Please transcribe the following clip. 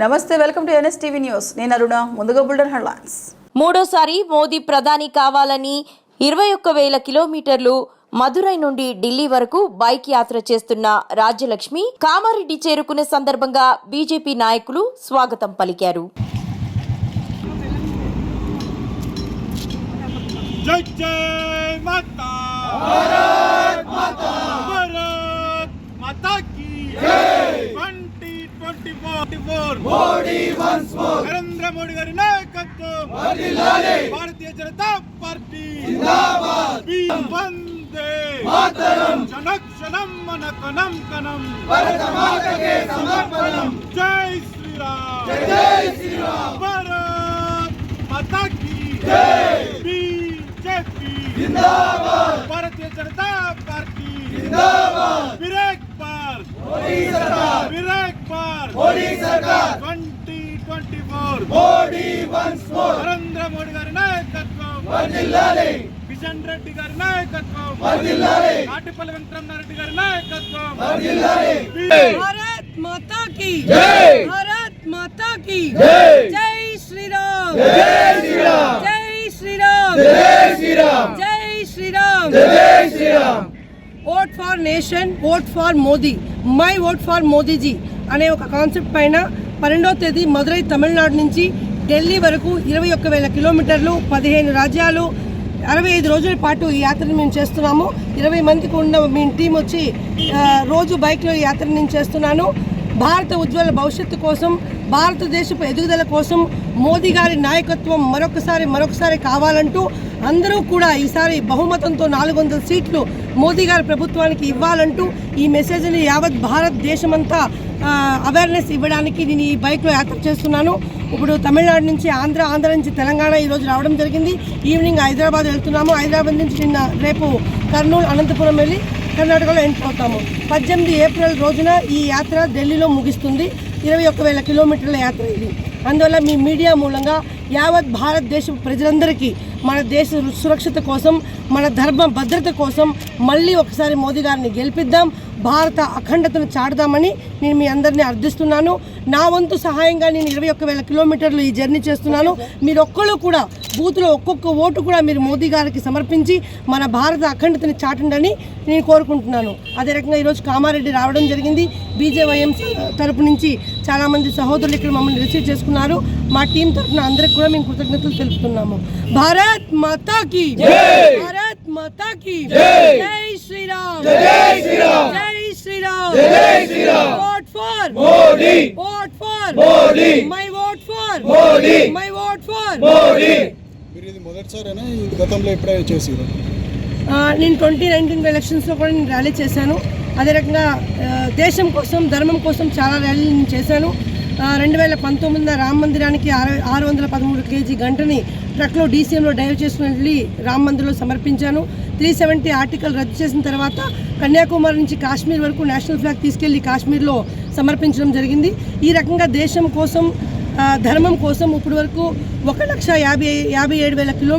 నమస్తే welcome to NS TV news. నేను అరుణ ముందుగా బుల్డన్ హెడ్లైన్స్. మూడోసారి మోదీ ప్రధాని కావాలని ఇరవై ఒక్క వేల కిలోమీటర్లు మధురై నుండి ఢిల్లీ వరకు బైక్ యాత్ర చేస్తున్న రాజ్యలక్ష్మి కామారెడ్డి చేరుకునే సందర్భంగా బీజేపీ నాయకులు స్వాగతం పలికారు. జై జై మాతా! నరేంద్ర మోడీ గారి నాయకత్వం. భారతీయ జనతా పార్టీ. వందే. జనక్షణం మన కణం కణం జై శ్రీరామ్. జై శ్రీరామ్. భారత్ మాతా కీ బీజేపీ. భారతీయ జనతా పార్టీ. విరేక్ పార్ पार मोदी सरकार 2024 మోడీ వన్స్ మోర్ నరేంద్ర మోడీ గారి నాయకత్వం వర్ధిల్లాలి కిషన్ రెడ్డి గారి నాయకత్వం వర్ధిల్లాలి కాటిపల్లి వెంకటరమణారెడ్డి గారి నాయకత్వం వర్ధిల్లాలి भारत माता की जय भारत माता की जय जय श्री राम जय श्री राम जय श्री राम जय श्री राम जय श्री राम जय Shri Ram vote for nation vote for అనే ఒక కాన్సెప్ట్ పైన పన్నెండవ తేదీ మదురై తమిళనాడు నుంచి ఢిల్లీ వరకు ఇరవై ఒక్క వేల కిలోమీటర్లు పదిహేను రాజ్యాలు అరవై ఐదు రోజుల పాటు ఈ యాత్రను మేము చేస్తున్నాము. ఇరవై మందికి ఉన్న మీ టీం వచ్చి రోజు బైక్లో యాత్ర నేను చేస్తున్నాను. భారత ఉజ్వల భవిష్యత్తు కోసం భారతదేశపు ఎదుగుదల కోసం మోదీ గారి నాయకత్వం మరొకసారి మరొకసారి కావాలంటూ అందరూ కూడా ఈసారి బహుమతంతో నాలుగు వందల సీట్లు మోదీ గారి ప్రభుత్వానికి ఇవ్వాలంటూ ఈ మెసేజ్ని యావత్ భారతదేశమంతా అవేర్నెస్ ఇవ్వడానికి నేను ఈ బైక్లో యాత్ర చేస్తున్నాను. ఇప్పుడు తమిళనాడు నుంచి ఆంధ్ర ఆంధ్ర నుంచి తెలంగాణ ఈరోజు రావడం జరిగింది. ఈవినింగ్ హైదరాబాద్ వెళ్తున్నాము. హైదరాబాద్ నుంచి నిన్న రేపు కర్నూలు అనంతపురం వెళ్ళి కర్ణాటకలో ఎంటర్ అవుతాము. పద్దెనిమిది ఏప్రిల్ రోజున ఈ యాత్ర ఢిల్లీలో ముగిస్తుంది. ఇరవై ఒక్క వేల కిలోమీటర్ల యాత్ర ఇది. అందువల్ల మీ మీడియా మూలంగా యావత్ భారతదేశ ప్రజలందరికీ మన దేశ సురక్షిత కోసం మన ధర్మ భద్రత కోసం మళ్ళీ ఒకసారి మోదీ గారిని గెలిపిద్దాం భారత అఖండతను చాటుదామని నేను మీ అందరినీ అర్థిస్తున్నాను. నా వంతు సహాయంగా నేను ఇరవై ఒక్క వేల కిలోమీటర్లు ఈ జర్నీ చేస్తున్నాను. మీరు ఒక్కళ్ళు కూడా బూత్లో ఒక్కొక్క ఓటు కూడా మీరు మోదీ గారికి సమర్పించి మన భారత అఖండతని చాటండి నేను కోరుకుంటున్నాను. అదే రకంగా ఈరోజు కామారెడ్డి రావడం జరిగింది. బీజేవైఎం తరపు నుంచి చాలామంది సహోదరులు ఇక్కడ మమ్మల్ని రిసీవ్ చేసుకున్నారు. మా టీం తరఫున అందరికి కూడా మేము కృతజ్ఞతలు తెలుపుతున్నాము. భారత్ మాతా की భారత్ మాతా की జై శ్రీరామ్! జై శ్రీరామ్! జై శ్రీరామ్! జై Shriram! Vote for Modi! Vote for Modi! My vote for Modi! My vote for Modi! మీరు ఇది మొదటిసారేనా? ఈ గతంలో ఎప్పుడైనా చేసారు నేను ట్వంటీ నైన్టీన్ ఎలక్షన్స్లో కూడా నేను ర్యాలీ చేశాను. అదే రకంగా దేశం కోసం ధర్మం కోసం చాలా ర్యాలీలు నేను చేశాను. రెండు వేల పంతొమ్మిదిన రామ మందిరానికి ఆరు ఆరు వందల పదమూడు కేజీ గంటని ట్రక్లో డీసీఎంలో డైవ్ చేసుకుని వెళ్ళి రామ మందిర్లో సమర్పించాను. త్రీ సెవెంటీ ఆర్టికల్ రద్దు చేసిన తర్వాత కన్యాకుమారి నుంచి కాశ్మీర్ వరకు నేషనల్ ఫ్లాగ్ తీసుకెళ్ళి కాశ్మీర్లో సమర్పించడం జరిగింది. ఈ రకంగా దేశం కోసం ధర్మం కోసం ఇప్పటి వరకు ఒక లక్ష యాభై యాభై ఏడు వేల కిలో